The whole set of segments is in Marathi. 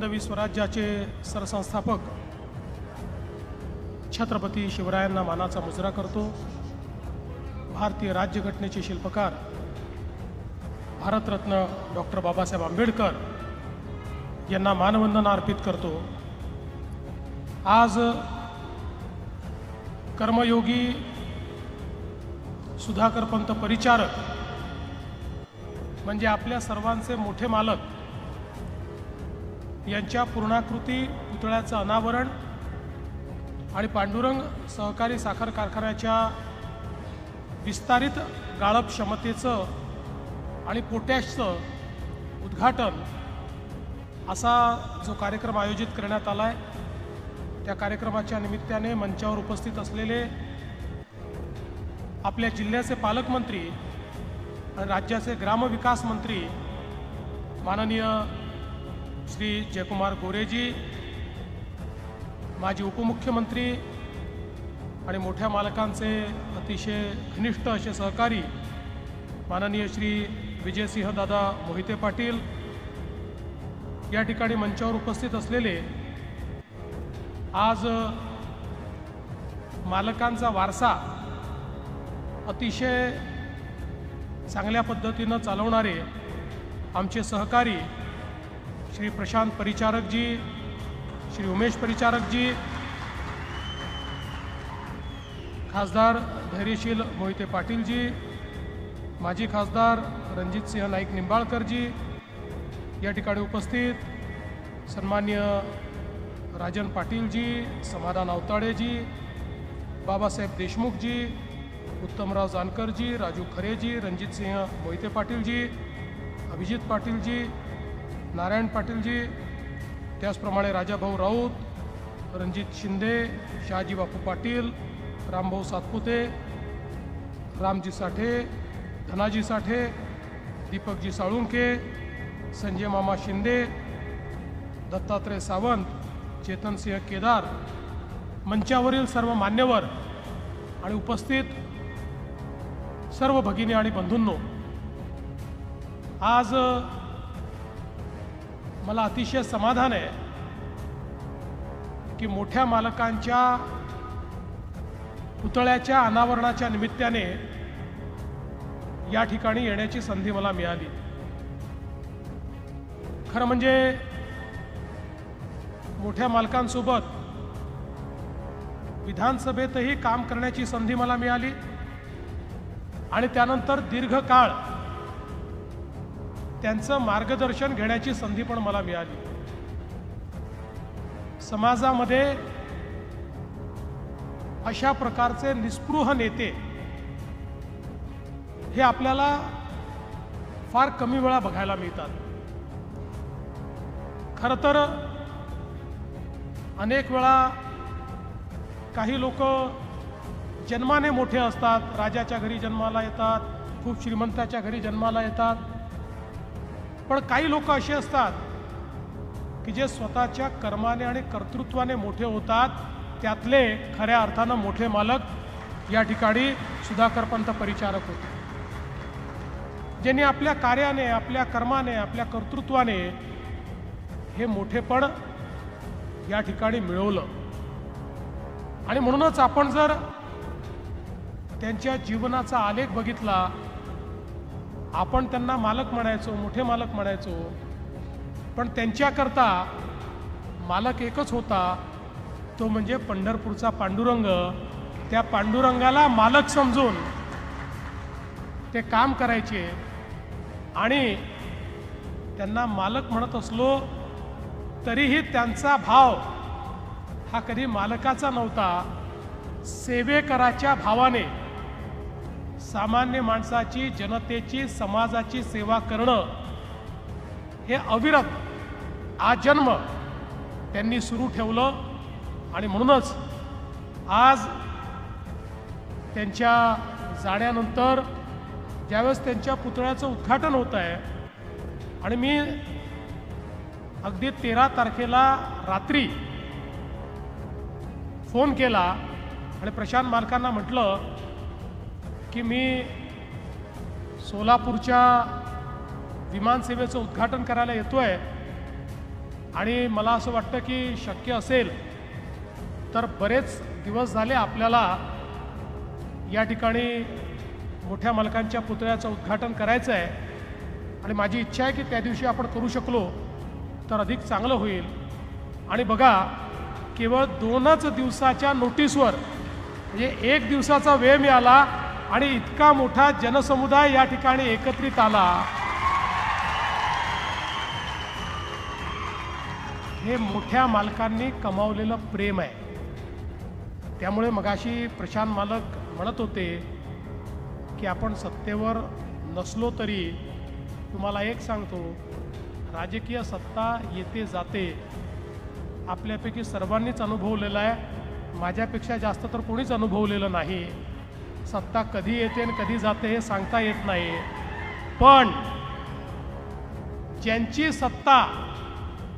हिंदवी स्वराज्याचे सरसंस्थापक छत्रपती शिवरायांना मानाचा मुजरा करतो. भारतीय राज्यघटनेचे शिल्पकार भारतरत्न डॉक्टर बाबासाहेब आंबेडकर यांना मानवंदना अर्पित करतो. आज कर्मयोगी सुधाकरपंत परिचारक म्हणजे आपल्या सर्वांचे मोठे मालक यांच्या पूर्णाकृती पुतळ्याचं अनावरण आणि पांडुरंग सहकारी साखर कारखान्याच्या विस्तारित गाळप क्षमतेचं आणि पोटॅशचं उद्घाटन असा जो कार्यक्रम आयोजित करण्यात आला आहे त्या कार्यक्रमाच्या निमित्ताने मंचावर उपस्थित असलेले आपल्या जिल्ह्याचे पालकमंत्री आणि राज्याचे ग्रामविकास मंत्री माननीय श्री जयकुमार गोरेजी माजी उपमुख्यमंत्री आणि मोठ्या मालकांचे अतिशय घनिष्ठ असे सहकारी माननीय श्री विजयसिंह दादा मोहिते पाटील या ठिकाणी मंचावर उपस्थित असलेले आज मालकांचा वारसा अतिशय चांगल्या पद्धतीनं चालवणारे आमचे सहकारी श्री प्रशांत परिचारक जी श्री उमेश परिचारक जी खासदार धैर्यशील मोहिते पाटीलजी माजी खासदार रणजितसिंह नाईक निंबाळकरजी या ठिकाणी उपस्थित सन्मान्य राजन पाटीलजी समाधान अवताडेजी बाबासाहेब देशमुखजी उत्तमराव जानकरजी राजू खरेजी रणजितसिंह मोहिते पाटीलजी अभिजित पाटीलजी नारायण पाटीलजी त्याचप्रमाणे राजाभाऊ राऊत रणजित शिंदे शहाजी बापू पाटील रामभाऊ सातपुते रामजी साठे धनाजी साठे दीपकजी साळुंके संजय मामा शिंदे दत्तात्रय सावंत चेतनसिंह केदार मंचावरील सर्व मान्यवर आणि उपस्थित सर्व भगिनी आणि बंधूंनो आज मला अतिशय समाधान आहे की मोठ्या मालकांच्या पुतळ्याच्या अनावरणाच्या निमित्ताने या ठिकाणी येण्याची संधी मला मिळाली. खरं म्हणजे मोठ्या मालकांसोबत विधानसभेतही काम करण्याची संधी मला मिळाली आणि त्यानंतर दीर्घकाळ त्यांचं मार्गदर्शन घेण्याची संधी पण मला मिळाली. समाजामध्ये अशा प्रकारचे निस्पृह नेते हे आपल्याला फार कमी वेळा बघायला मिळतात. खरं तर अनेक वेळा काही लोक जन्माने मोठे असतात राजाच्या घरी जन्माला येतात खूप श्रीमंताच्या घरी जन्माला येतात. पण काही लोक असे असतात की जे स्वतःच्या कर्माने आणि कर्तृत्वाने मोठे होतात त्यातले खऱ्या अर्थानं मोठे मालक या ठिकाणी सुधाकरपंत परिचारक होते. ज्यांनी आपल्या कार्याने आपल्या कर्माने आपल्या कर्तृत्वाने हे मोठेपण या ठिकाणी मिळवलं. आणि म्हणूनच आपण जर त्यांच्या जीवनाचा आलेख बघितला आपण त्यांना मालक म्हणायचो मोठे मालक म्हणायचो पण त्यांच्याकरता मालक एकच होता तो म्हणजे पंढरपूरचा पांडुरंग. त्या पांडुरंगाला मालक समजून ते काम करायचे. आणि त्यांना मालक म्हणत असलो तरीही त्यांचा भाव हा कधी मालकाचा नव्हता. सेवेकराच्या भावाने सामान्य माणसाची जनतेची समाजाची सेवा करणं हे अविरत आजन्म त्यांनी सुरू ठेवलं आणि म्हणूनच आज त्यांच्या जाण्यानंतर ज्यावेळेस त्यांच्या पुतळ्याचं उद्घाटन होत आहे आणि मी अगदी तेरा तारखेला रात्री फोन केला आणि प्रशांत मालकांना म्हटलं की मी सोलापूरच्या विमानसेवेचं उद्घाटन करायला येतो आहे आणि मला असं वाटतं की शक्य असेल तर बरेच दिवस झाले आपल्याला या ठिकाणी मोठ्या मालकांच्या पुतळ्याचं उद्घाटन करायचं आहे आणि माझी इच्छा आहे की त्या दिवशी आपण करू शकलो तर अधिक चांगलं होईल. आणि बघा केवळ दोनच दिवसाच्या नोटीसवर म्हणजे एक दिवसाचा वेळ मिळाला आणि इतका मोठा जनसमुदाय या ठिकाणी एकत्रित आला. हे मोठ्या मालकांनी कमावलेलं प्रेम आहे. त्यामुळे मगाशी प्रशांत मालक म्हणत होते की आपण सत्तेवर नसलो तरी तुम्हाला एक सांगतो राजकीय सत्ता येते जाते. आपल्यापैकी सर्वांनीच अनुभवलेलं आहे. माझ्यापेक्षा जास्त तर कोणीच अनुभवलेलं नाही. सत्ता कधी येते आणि कधी जाते हे सांगता येत नाही. पण ज्यांची सत्ता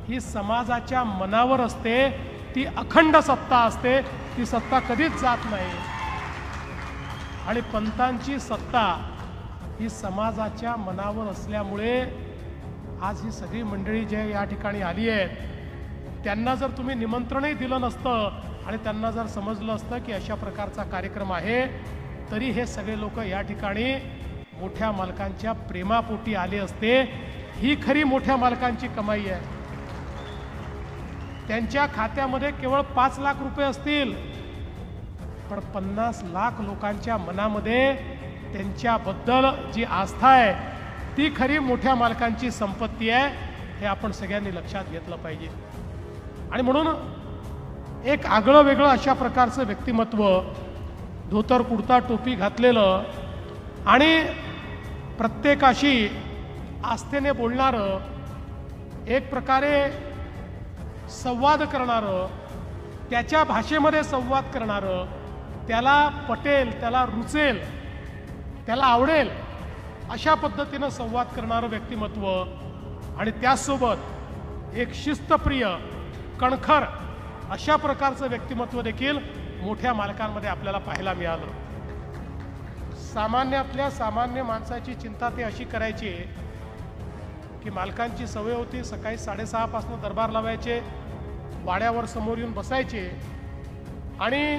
ही समाजाच्या मनावर असते ती अखंड सत्ता असते ती सत्ता कधीच जात नाही. आणि पंतांची सत्ता ही समाजाच्या मनावर असल्यामुळे आज ही सगळी मंडळी जे या ठिकाणी आली आहेत त्यांना जर तुम्ही निमंत्रणही दिलं नसतं आणि त्यांना जर समजलं असतं की अशा प्रकारचा कार्यक्रम आहे तरी हे सगळे लोक या ठिकाणी मोठ्या मालकांच्या प्रेमापोटी आले असते. ही खरी मोठ्या मालकांची कमाई आहे. त्यांच्या खात्यामध्ये केवळ पाच लाख रुपये असतील. पण पन्नास लाख लोकांच्या मनामध्ये त्यांच्याबद्दल जी आस्था आहे ती खरी मोठ्या मालकांची संपत्ती आहे हे आपण सगळ्यांनी लक्षात घेतलं पाहिजे. आणि म्हणून एक आगळं वेगळं अशा प्रकारचं व्यक्तिमत्व धोतर कुर्ता टोपी घातलेलं आणि प्रत्येकाशी आस्थेने बोलणारं एक प्रकारे संवाद करणारं त्याच्या भाषेमध्ये संवाद करणारं त्याला पटेल त्याला रुचेल त्याला आवडेल अशा पद्धतीनं संवाद करणारं व्यक्तिमत्व आणि त्याचसोबत एक शिस्तप्रिय कणखर अशा प्रकारचं व्यक्तिमत्व देखील मोठ्या मालकांमध्ये आपल्याला पाहायला मिळालं. सामान्यातल्या सामान्य माणसाची चिंता ते अशी करायची की मालकांची सवय होती सकाळी साडेसहापासून दरबार लावायचे वाड्यावर समोर येऊन बसायचे. आणि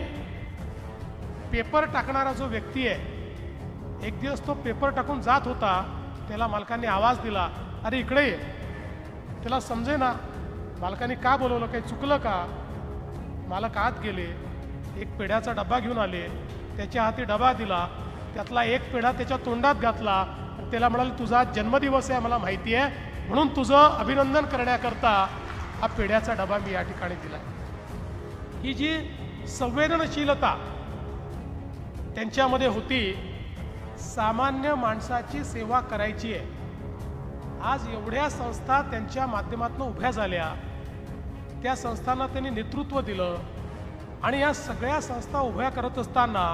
पेपर टाकणारा जो व्यक्ती आहे एक दिवस तो पेपर टाकून जात होता त्याला मालकांनी आवाज दिला अरे इकडे ये. त्याला समजे ना मालकाने का बोलवलं काही चुकलं का? मालक आत गेले. एक पेढ्याचा डबा घेऊन आले. त्याच्या हाती डबा दिला. त्यातला एक पेढा त्याच्या तोंडात घातला. आणि त्याला म्हणाले तुझा जन्मदिवस आहे मला माहिती आहे. म्हणून तुझं अभिनंदन करण्याकरता हा पेढ्याचा डबा मी या ठिकाणी दिला ही जी संवेदनशीलता त्यांच्यामध्ये होती सामान्य माणसाची सेवा करायची आहे. आज एवढ्या संस्था त्यांच्या माध्यमातून उभ्या झाल्या. त्या संस्थांना त्यांनी नेतृत्व दिलं. आणि या सगळ्या संस्था उभ्या करत असताना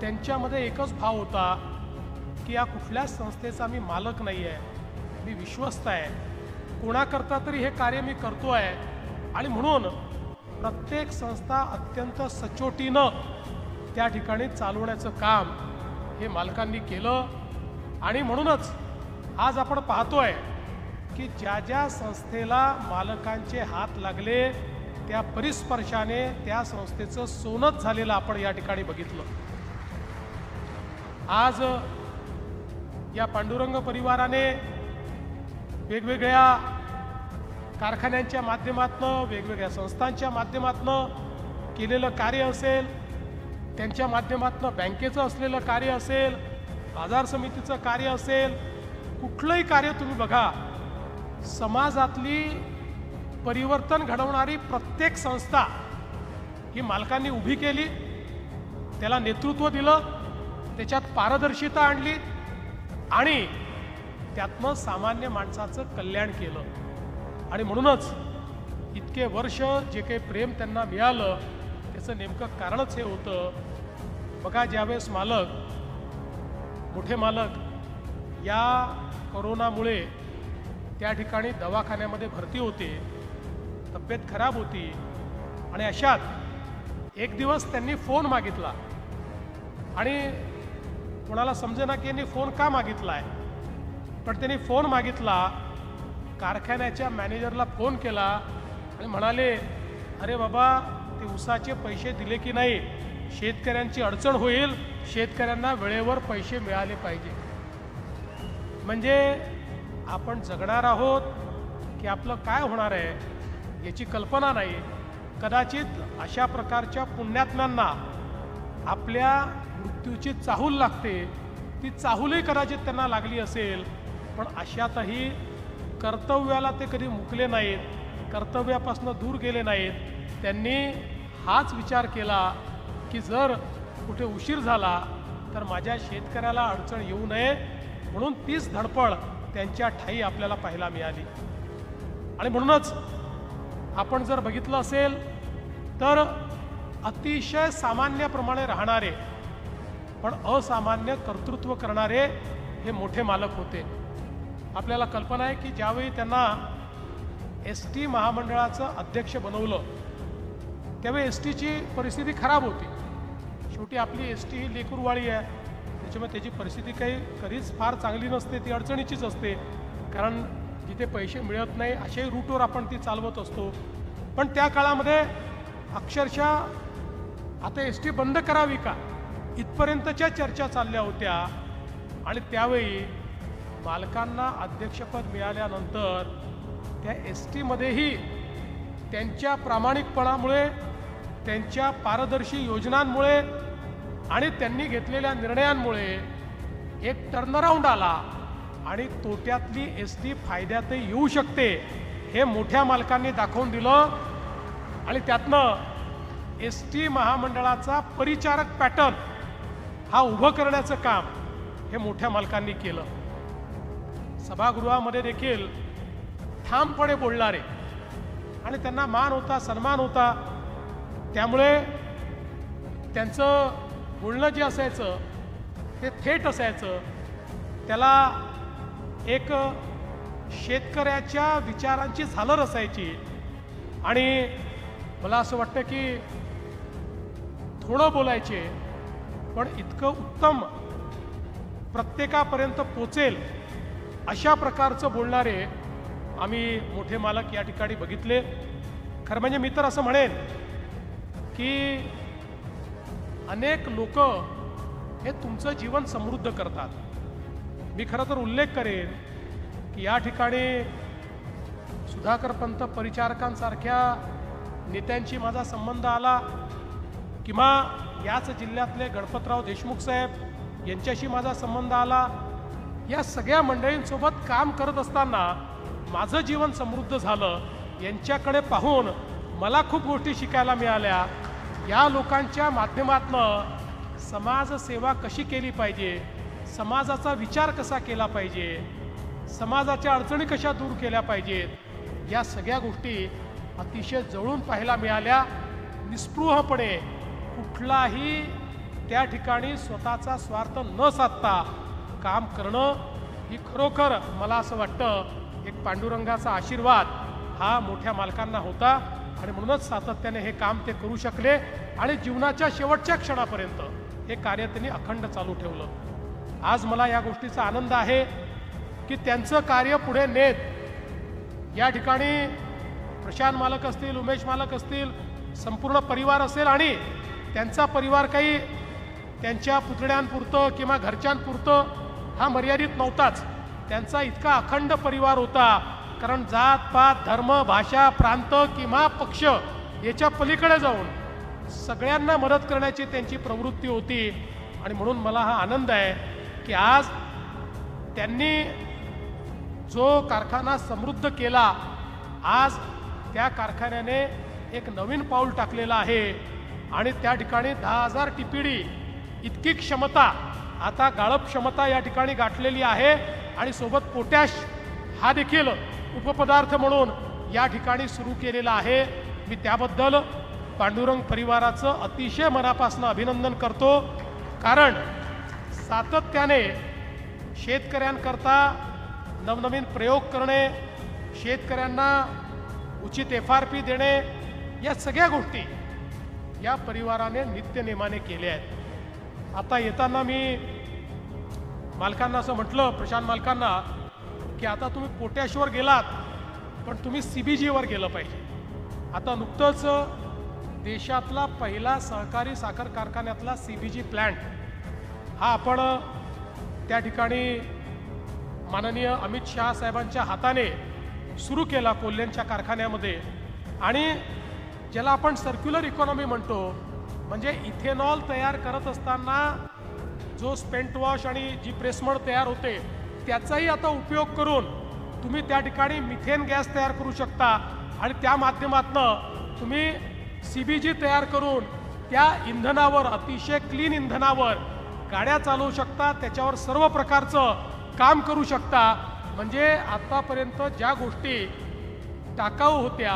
त्यांच्यामध्ये एकच भाव होता की या कुठल्याच संस्थेचा मी मालक नाही आहे मी विश्वस्त आहे. कोणाकरता तरी हे कार्य मी करतो आहे आणि म्हणून प्रत्येक संस्था अत्यंत सचोटीनं त्या ठिकाणी चालवण्याचं काम हे मालकांनी केलं. आणि म्हणूनच आज आपण पाहतोय की ज्या ज्या संस्थेला मालकांचे हात लागले त्या परिस्पर्शाने त्या संस्थेचं सोनच झालेलं आपण या ठिकाणी बघितलं. आज या पांडुरंग परिवाराने वेगवेगळ्या कारखान्यांच्या माध्यमातनं वेगवेगळ्या संस्थांच्या माध्यमातनं केलेलं कार्य असेल त्यांच्या माध्यमातनं बँकेचं असलेलं कार्य असेल बाजार समितीचं कार्य असेल कुठलंही कार्य तुम्ही बघा समाजातली परिवर्तन घडवणारी प्रत्येक संस्था ही मालकांनी उभी केली त्याला नेतृत्व दिलं त्याच्यात पारदर्शिता आणली आणि त्यातनं सामान्य माणसाचं कल्याण केलं. आणि म्हणूनच इतके वर्ष जे काही प्रेम त्यांना मिळालं त्याचं नेमकं कारणच हे होतं. बघा ज्यावेळेस मालक मोठे मालक या करोनामुळे त्या ठिकाणी दवाखान्यामध्ये भरती होते तब्येत खराब होती. आणि अशात एक दिवस त्यांनी फोन मागितला. आणि कोणाला समजेना की यांनी फोन का मागितला आहे पण त्यांनी फोन मागितला कारखान्याच्या मॅनेजरला फोन केला आणि म्हणाले अरे बाबा ते उसाचे पैसे दिले की नाही? शेतकऱ्यांची अडचण होईल शेतकऱ्यांना वेळेवर पैसे मिळाले पाहिजे. म्हणजे आपण जगणार आहोत की आपलं काय होणार आहे? याची कल्पना नाही. कदाचित अशा प्रकारच्या पुण्यात्म्यांना आपल्या मृत्यूची चाहूल लागते. ती चाहूलही कदाचित त्यांना लागली असेल. पण अशातही कर्तव्याला ते कधी मुकले नाहीत कर्तव्यापासून दूर गेले नाहीत. त्यांनी हाच विचार केला की जर कुठे उशीर झाला तर माझ्या शेतकऱ्याला अडचण येऊ नये म्हणून तीच धडपड त्यांच्या ठाई आपल्याला पाहायला मिळाली. आणि म्हणूनच आपण जर बघितलं असेल तर अतिशय सामान्यप्रमाणे राहणारे पण असामान्य कर्तृत्व करणारे हे मोठे मालक होते. आपल्याला कल्पना आहे की ज्यावेळी त्यांना एस टी महामंडळाचं अध्यक्ष बनवलं त्यावेळी एस टीची परिस्थिती खराब होती. शेवटी आपली एस टी ही लेकुरवाळी आहे. त्याच्यामुळे त्याची परिस्थिती काही कधीच फार चांगली नसते ती अडचणीचीच असते. कारण जिथे पैसे मिळत नाही अशाही रूटवर आपण ती चालवत असतो. पण त्या काळामध्ये अक्षरशः आता एस टी बंद करावी का? इथपर्यंतच्या चर्चा चालल्या होत्या. आणि त्यावेळी मालकांना अध्यक्षपद मिळाल्यानंतर त्या एस टीमध्येही त्यांच्या प्रामाणिकपणामुळे त्यांच्या पारदर्शी योजनांमुळे आणि त्यांनी घेतलेल्या निर्णयांमुळे एक टर्नराऊंड आला. आणि तोट्यातली एस टी फायद्यातही येऊ शकते हे मोठ्या मालकांनी दाखवून दिलं. आणि त्यातनं एस टी महामंडळाचा परिचारक पॅटर्न हा उभं करण्याचं काम हे मोठ्या मालकांनी केलं. सभागृहामध्ये देखील ठामपणे बोलणारे आणि त्यांना मान होता सन्मान होता त्यामुळे त्यांचं बोलणं जे असायचं ते थेट असायचं त्याला एक शेतकऱ्याच्या विचारांची झालर असायची. आणि मला असं वाटतं की थोडं बोलायचे पण इतकं उत्तम प्रत्येकापर्यंत पोचेल अशा प्रकारचं बोलणारे आम्ही मोठे मालक या ठिकाणी बघितले. खरं म्हणजे मी तर असं म्हणेन की अनेक लोक हे तुमचं जीवन समृद्ध करतात. मी खरं तर उल्लेख करेन की या ठिकाणी सुधाकर पंत परिचारकांसारख्या नेत्यांशी माझा संबंध आला किंवा याच जिल्ह्यातले गणपतराव देशमुख साहेब यांच्याशी माझा संबंध आला. या सगळ्या मंडळींसोबत काम करत असताना माझं जीवन समृद्ध झालं. यांच्याकडे पाहून मला खूप गोष्टी शिकायला मिळाल्या. या लोकांच्या माध्यमातनं समाजसेवा कशी केली पाहिजे? समाजाचा विचार कसा केला पाहिजे? समाजाच्या अडचणी कशा दूर केल्या पाहिजेत? या सगळ्या गोष्टी अतिशय जवळून पाहायला मिळाल्या. निस्पृहपणे कुठलाही त्या ठिकाणी स्वतःचा स्वार्थ न साधता काम करणं ही खरोखर मला असं वाटतं एक पांडुरंगाचा आशीर्वाद हा मोठ्या मालकांना होता आणि म्हणूनच सातत्याने हे काम ते करू शकले आणि जीवनाच्या शेवटच्या क्षणापर्यंत हे कार्य त्यांनी अखंड चालू ठेवलं. आज मला या गोष्टीचा आनंद आहे की त्यांचं कार्य पुढे नेत. या ठिकाणी प्रशांत मालक असतील उमेश मालक असतील संपूर्ण परिवार असेल आणि त्यांचा परिवार काही त्यांच्या पुतळ्यांपुरतं किंवा घरच्यांपुरतं हा मर्यादित नव्हताच. त्यांचा इतका अखंड परिवार होता. कारण जात पात धर्म भाषा प्रांत किंवा पक्ष याच्या पलीकडे जाऊन सगळ्यांना मदत करण्याची त्यांची प्रवृत्ती होती. आणि म्हणून मला हा आनंद आहे की आज त्यांनी जो कारखाना समृद्ध केला आज त्या कारखान्याने एक नवीन पाऊल टाकलेलं आहे. आणि त्या ठिकाणी दहा हजार टिपिडी इतकी क्षमता आता गाळप क्षमता या ठिकाणी गाठलेली आहे. आणि सोबत पोटॅश हा देखील उपपदार्थ म्हणून या ठिकाणी सुरू केलेला आहे. मी त्याबद्दल पांडुरंग परिवाराचं अतिशय मनापासून अभिनंदन करतो. कारण सातत्याने शेतकऱ्यांकरता नवनवीन प्रयोग करणे शेतकऱ्यांना उचित एफ आर पी देणे या सगळ्या गोष्टी या परिवाराने नित्यनेमाने केल्या आहेत. आता येताना मी मालकांना असं म्हटलं प्रशांत मालकांना की आता तुम्ही पोटॅशवर गेलात पण तुम्ही सी बी जीवर गेलं पाहिजे. आता नुकतंच देशातला पहिला सहकारी साखर कारखान्यातला सी बी जी प्लॅन्ट हा आपण त्या ठिकाणी माननीय अमित शहा साहेबांच्या हाताने सुरू केला कोल्ह्यांच्या कारखान्यामध्ये. आणि ज्याला आपण सर्क्युलर इकॉनॉमी म्हणतो म्हणजे इथेनॉल तयार करत असताना जो स्पेंट वॉश आणि जी प्रेसमड तयार होते त्याचाही आता उपयोग करून तुम्ही त्या ठिकाणी मिथेन गॅस तयार करू शकता. आणि त्या माध्यमातनं तुम्ही सी बी जी तयार करून त्या इंधनावर अतिशय क्लीन इंधनावर गाड्या चालवू शकता त्याच्यावर सर्व प्रकारचं काम करू शकता. म्हणजे आतापर्यंत ज्या गोष्टी टाकाऊ होत्या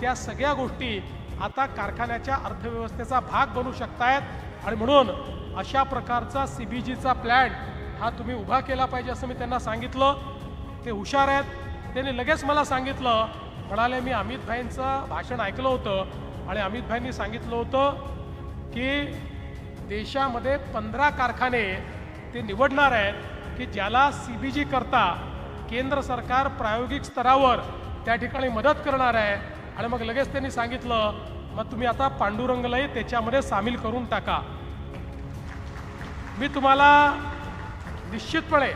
त्या सगळ्या गोष्टी आता कारखान्याच्या अर्थव्यवस्थेचा भाग बनू शकतायत. आणि म्हणून अशा प्रकारचा सी बी जीचा प्लॅन हा तुम्ही उभा केला पाहिजे असं मी त्यांना सांगितलं. ते हुशार आहेत. त्यांनी लगेच मला सांगितलं. म्हणाले मी अमित भाईंचं भाषण ऐकलं होतं आणि अमित भाईंनी सांगितलं होतं की देशामध्ये पंधरा कारखाने ते निवडणार आहेत की ज्याला सी बी जी करता केंद्र सरकार प्रायोगिक स्तरावर त्या ठिकाणी मदत करणार आहे. आणि मग लगेच त्यांनी सांगितलं मग तुम्ही आता पांडुरंगलाही त्याच्यामध्ये सामील करून टाका. मी तुम्हाला निश्चितपणे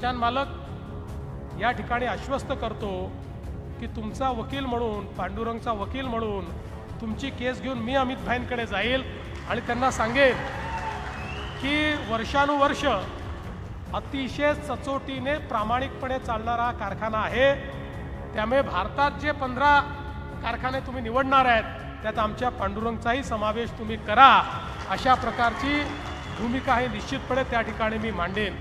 चान मालक या ठिकाणी आश्वस्त करतो की तुमचा वकील म्हणून पांडुरंगचा वकील म्हणून तुमची केस घेऊन मी अमित भाईंकडे जाईल. आणि त्यांना सांगेन की वर्षानुवर्ष अतिशय सचोटीने प्रामाणिकपणे चालणारा कारखाना आहे. त्यामुळे भारतात जे पंधरा कारखाने तुम्ही निवडणार आहेत त्यात आमच्या पांडुरंगचाही समावेश तुम्ही करा. अशा प्रकारची भूमिका ही निश्चितपणे त्या ठिकाणी मी मांडेन.